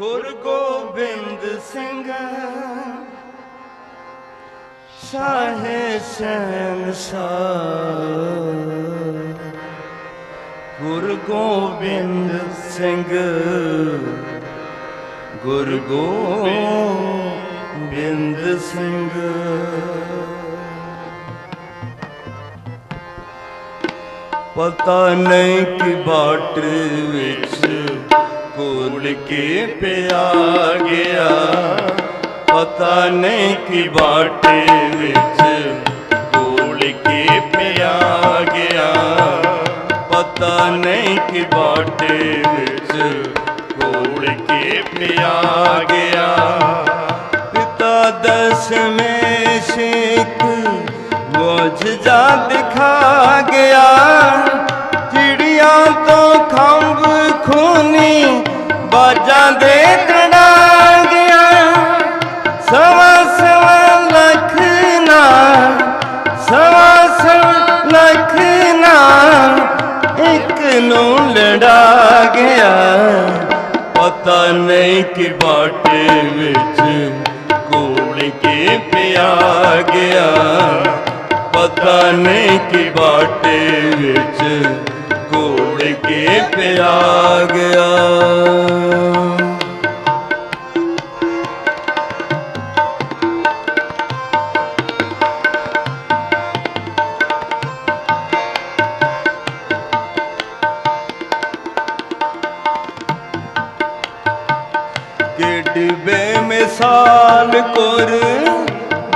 ਗੁਰ ਗੋਬਿੰਦ ਸਿੰਘ ਸਾਹੇ ਸਹਿਨਸਾਰ ਗੁਰ ਗੋਬਿੰਦ ਸਿੰਘ, ਗੁਰ ਗੋਬਿੰਦ ਸਿੰਘ। ਪਤਾ ਨਹੀਂ ਕਿ ਬਾਟ ਵਿੱਚ ਕੋਲ ਕੇ ਪਿਆ ਗਿਆ ਪਤਾ ਨਹੀਂ ਕਿ ਬਾਟੇ ਵਿੱਚ ਕੋਲ ਕੇ ਪਿਆ ਗਿਆ ਪਤਾ ਨਹੀਂ ਕਿ ਬਾਟੇ ਵਿੱਚ ਕੋਲ ਕੇ ਪਿਆ ਗਿਆ ਪਿਤਾ ਦਸਵੇਂ ਸਿੱਖ ਮੁਝਜਾ ਦਿਖਾ ਗਿਆ ਚਿੜੀਆਂ ਤੋਂ ਖੰਭ ਖੂਨੀ ਬਾਜਾਂ ਦੇ ਕੜਾ ਗਿਆ। ਸਵਾ ਸਵਾ ਲੱਖ ਨਾ, ਸਵਾ ਸਵਾ ਲੱਖ ਨਾ, ਇੱਕ ਨੂੰ ਲੜਾ ਗਿਆ। ਪਤਾ ਨਹੀਂ ਕਿ ਬਾਟੇ ਵਿੱਚ ਕੋਲ ਕੇ ਪਿਆ ਗਿਆ। ਪਤਾ ਨਹੀਂ ਕਿ ਬਾਟੇ ਵਿੱਚ ਘੋੜ ਕੇ ਪਿਆ ਗਿਆ ਕਿੱਡੀ ਬੇਮਿਸਾਲ ਕੁਰ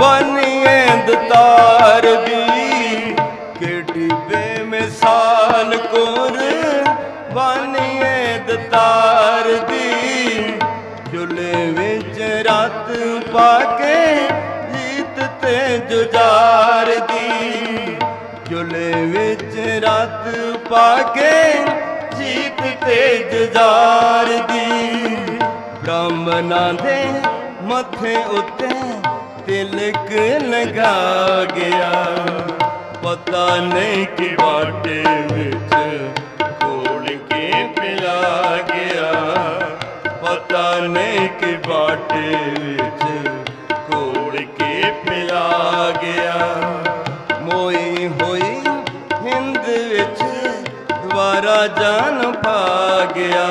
ਬਨੀਏ ਦਤਾਰ ਦੀ। ਬਨੀਏ ਦਤਾਰ ਦੀ ਚੁੱਲੇ ਵਿੱਚ ਰਾਤ ਪਾ ਕੇ ਜੀਤ ਤੇ ਜੁਝਾਰ ਦੀ। ਚੁੱਲੇ ਵਿੱਚ ਰਾਤ ਪਾ ਕੇ ਜੀਤ ਤੇ ਜੁਝਾਰ ਦੀ। ਬ੍ਰਾਹਮਣਾਂ ਦੇ ਮੱਥੇ ਉੱਤੇ ਤਿਲਕ ਲਗਾ ਗਿਆ। ਪਤਾ ਨਹੀਂ ਕਿ ਬਾਟੇ ਵਿੱਚ ਪਿਲਾ ਗਿਆ। ਪਤਾ ਨਹੀਂ ਕਿ ਬਾਟੇ ਵਿੱਚ ਕੋਲ ਕੇ ਪਿਲਾ ਗਿਆ। ਮੋਈ ਹੋਈ ਹਿੰਦ ਵਿੱਚ ਦੁਬਾਰਾ ਜਾਨ ਪਾ ਗਿਆ।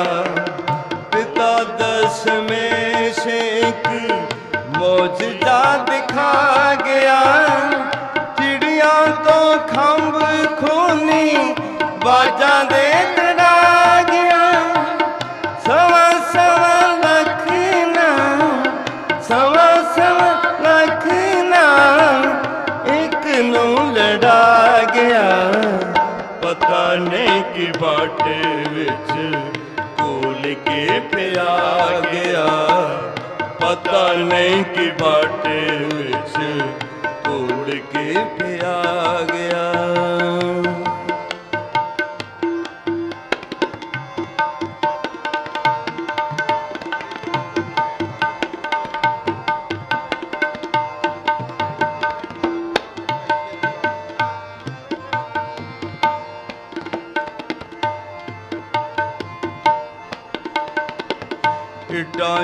ਪਿਤਾ ਦਸਵੇਂ ਸ਼ੇਖ ਮੋਜਦਾ ਦਿਖਾ ਗਿਆ। ਚਿੜੀਆਂ ਤੋਂ ਖੰਭ ਖੂਨੀ ਬਾਜਾਂ ਦੇ ਪਤਾ ਨਹੀਂ ਕਿ ਬਾਟੇ ਵਿੱਚ ਕੋਲ ਕੇ ਪਿਆ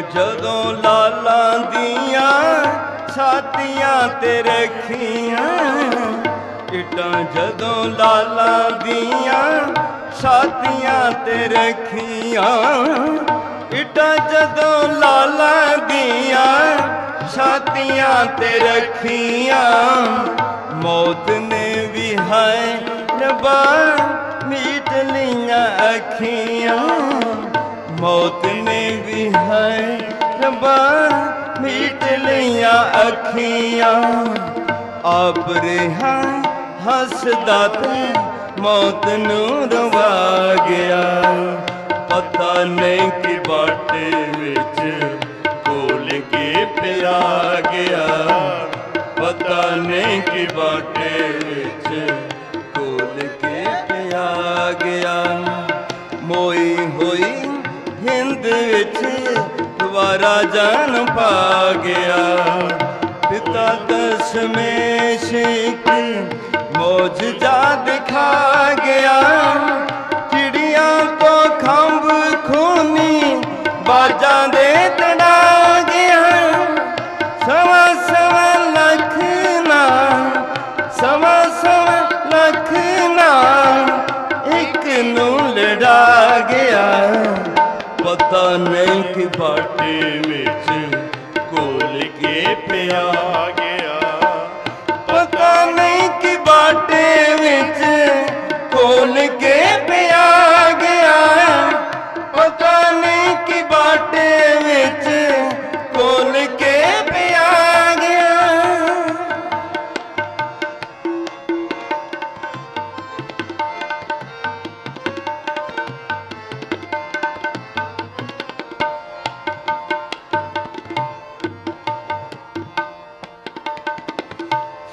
ਜਦੋਂ ਲਾਲਾਂ ਦੀਆਂ ਛਾਤੀਆਂ ਤੇ ਰੱਖੀਆਂ ਇੱਟਾਂ ਜਦੋਂ ਲਾਲਾਂ ਦੀਆਂ ਛਾਤੀਆਂ ਤੇ ਰੱਖੀਆਂ ਇੱਟਾਂ ਜਦੋਂ ਲਾਲਾਂ ਦੀਆਂ ਛਾਤੀਆਂ ਤੇ ਰੱਖੀਆਂ, ਮੌਤ ਨੇ ਵੀ ਹੈ ਰਬਾ, ਮੀਟ ਲਈਆਂ ਅੱਖੀਆਂ। ਮੌਤ ਨੇ ਵੀ ਹੈ ਰਬਾ, ਮੀਟ ਲਈਆਂ ਅੱਖੀਆਂ। ਆਪ ਰਿਹਾ ਹੱਸਦਾ ਤੂੰ ਮੌਤ ਨੂੰ ਰਵਾ ਗਿਆ। ਪਤਾ ਨਹੀਂ ਕਿ ਬਾਟੇ ਵਿੱਚ ਕੋਲ ਕੇ ਪਿਆ ਗਿਆ। ਪਤਾ ਨਹੀਂ ਕਿ ਬਾਟੇ ਵਿੱਚ ਵਿੱਚ ਦੁਬਾਰਾ ਜਾਨ ਪਾ ਗਿਆ। ਪਿਤਾ ਦਸਵੇਂ ਸਿੱਖ ਮੋਜਜਾ ਦਿਖਾ ਗਿਆ। ਚਿੜੀਆਂ ਤੋਂ ਖੰਭ ਖੂਨੀ ਬਾਜਾਂ ਦੇ ਦੇ ਤੜਾ ਗਿਆ। ਸਵਾ ਸਵਾ ਲੱਖ ਨਾ ਸਵਾ ਸਵਾ ਲੱਖ ਨਾ ਇੱਕ ਨੂੰ ਲੜਾ ਗਿਆ। ਪਤਾ ਨਹੀਂ ਕਿ ਬਾਟੇ ਵਿੱਚ ਕੋਲ ਕੇ ਪਿਆ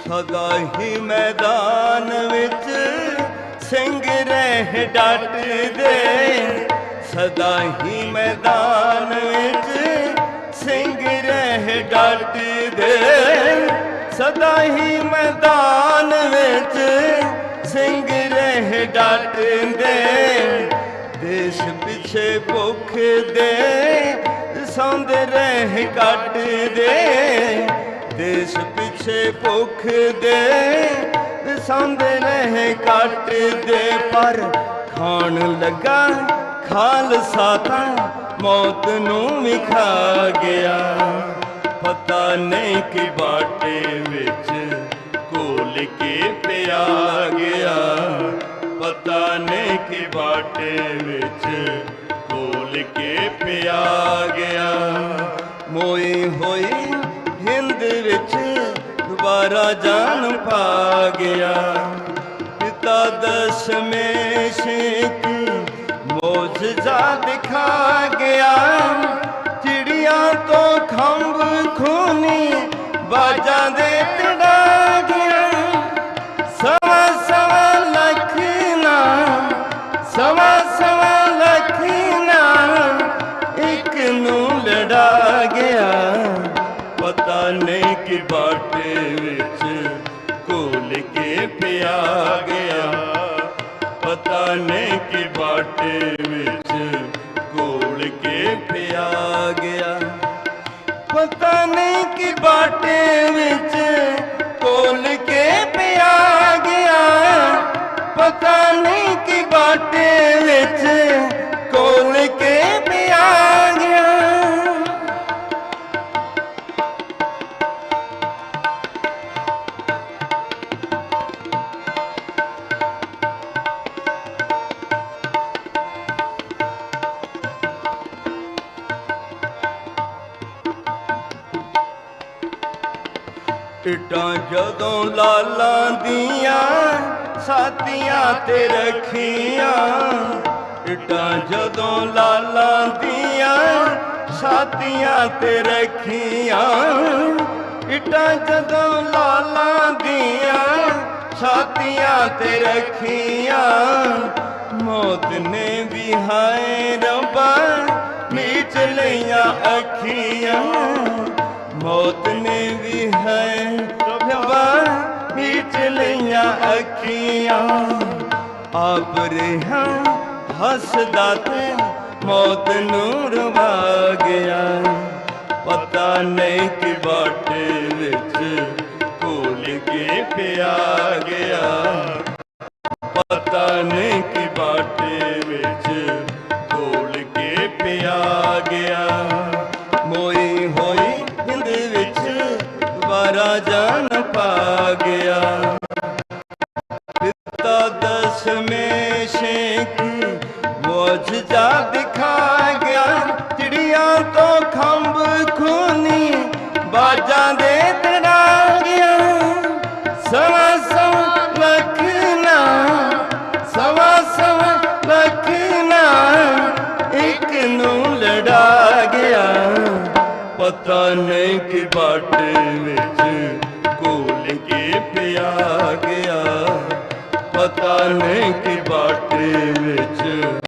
ਸਦਾ ਹੀ ਮੈਦਾਨ ਵਿੱਚ ਸਿੰਘ ਰਹਿ ਡਟਦੇ ਸਦਾ ਹੀ ਮੈਦਾਨ ਵਿੱਚ ਸਿੰਘ ਰਹਿ ਡਟਦੇ ਸਦਾ ਹੀ ਮੈਦਾਨ ਵਿੱਚ ਸਿੰਘ ਰਹਿ ਡਟਦੇ ਦੇਸ਼ ਪਿੱਛੇ ਭੁੱਖ ਦੇ, ਸੰਦ ਰਹਿ ਕੱਟਦੇ ਦੇਸ਼ ਪਿਛੇ ਭੁੱਖ ਦੇ ਸੰਦ ਰਹਿ ਕੱਟਦੇ, ਪਰ ਖਾਣ ਲੱਗਾ ਖਾਲਸਾ ਤਾਂ ਮੌਤ ਨੂੰ ਵੀ ਖਾ ਗਿਆ। ਪਤਾ ਨਹੀਂ ਕਿ ਬਾਟੇ ਵਿੱਚ ਕੋਲ ਕੇ ਪਿਆ ਗਿਆ। ਪਤਾ ਨਹੀਂ ਕਿ ਬਾਟੇ ਵਿੱਚ ਕੋਲ ਕੇ ਪਿਆ ਗਿਆ। ਮੋਈ ਹੋਈ ਦੁਬਾਰਾ ਜਾਨ ਪਾ ਗਿਆ। ਪਿਤਾ ਦਸ਼ਮੇਸ਼ ਕੀ ਮੋਜਜ਼ਾ ਦਿਖਾ ਗਿਆ। ਚਿੜੀਆਂ ਤੋਂ ਖੰਭ ਖੂਨੀ ਬਾਜਾਂ ਦੇ ਬਾਟੇ ਵਿੱਚ ਘੋਲ ਕੇ ਪਿਆ ਗਿਆ। ਪਤਾ ਨਹੀਂ ਕਿ ਬਾਟੇ ਵਿੱਚ ਕੋਲ ਕੇ ਪਿਆ ਗਿਆ। ਪਤਾ ਨਹੀਂ ਕਿ ਬਾਟੇ ਵਿੱਚ ਜਦੋਂ ਲਾਲਾਂ ਦੀਆਂ ਸਾਥੀਆਂ ਤੇ ਰੱਖੀਆਂ ਟਿੱਟਾਂ ਜਦੋਂ ਲਾਲਾਂ ਦੀਆਂ ਸਾਥੀਆਂ ਤੇ ਰੱਖੀਆਂ ਟਿੱਟਾਂ ਜਦੋਂ ਲਾਲਾਂ ਦੀਆਂ ਸਾਥੀਆਂ ਤੇ ਰੱਖੀਆਂ, ਮੌਤ ਨੇ ਵੀ ਹਾਏ ਰੱਬਾ ਮੀਚ ਲਈਆਂ ਅੱਖੀਆਂ, ਮੌਤ ਨੇ ਵੀ ਹੈ ਮੀਚ ਲਈਆਂ ਅੱਖੀਆਂ। ਆਪ ਰਿਹਾ ਹੱਸਦਾ ਤੇ ਮੌਤ ਨੂੰ ਰਵਾ ਗਿਆ। ਪਤਾ ਨਹੀਂ ਕਿ ਬਾਟੇ ਵਿੱਚ ਭੁੱਲ ਕੇ ਪਿਆ ਗਿਆ। ਪਤਾ ਨਹੀਂ ਕਿ ਬਾਟੇ ਵਿੱਚ ਭੁੱਲ ਕੇ ਪਿਆ ਗਿਆ। ਮੋਈ ਹੋਈ ਹਿੰਦ ਵਿੱਚ ਦੁਬਾਰਾ ਜਾਨ ਪਤਾ ਨਹੀਂ ਬਾਟੇ ਵਿੱਚ ਕੋਲ ਕੇ ਪਿਆ ਗਿਆ। ਪਤਾ ਨਹੀਂ ਕਿ ਬਾਟੇ ਵਿੱਚ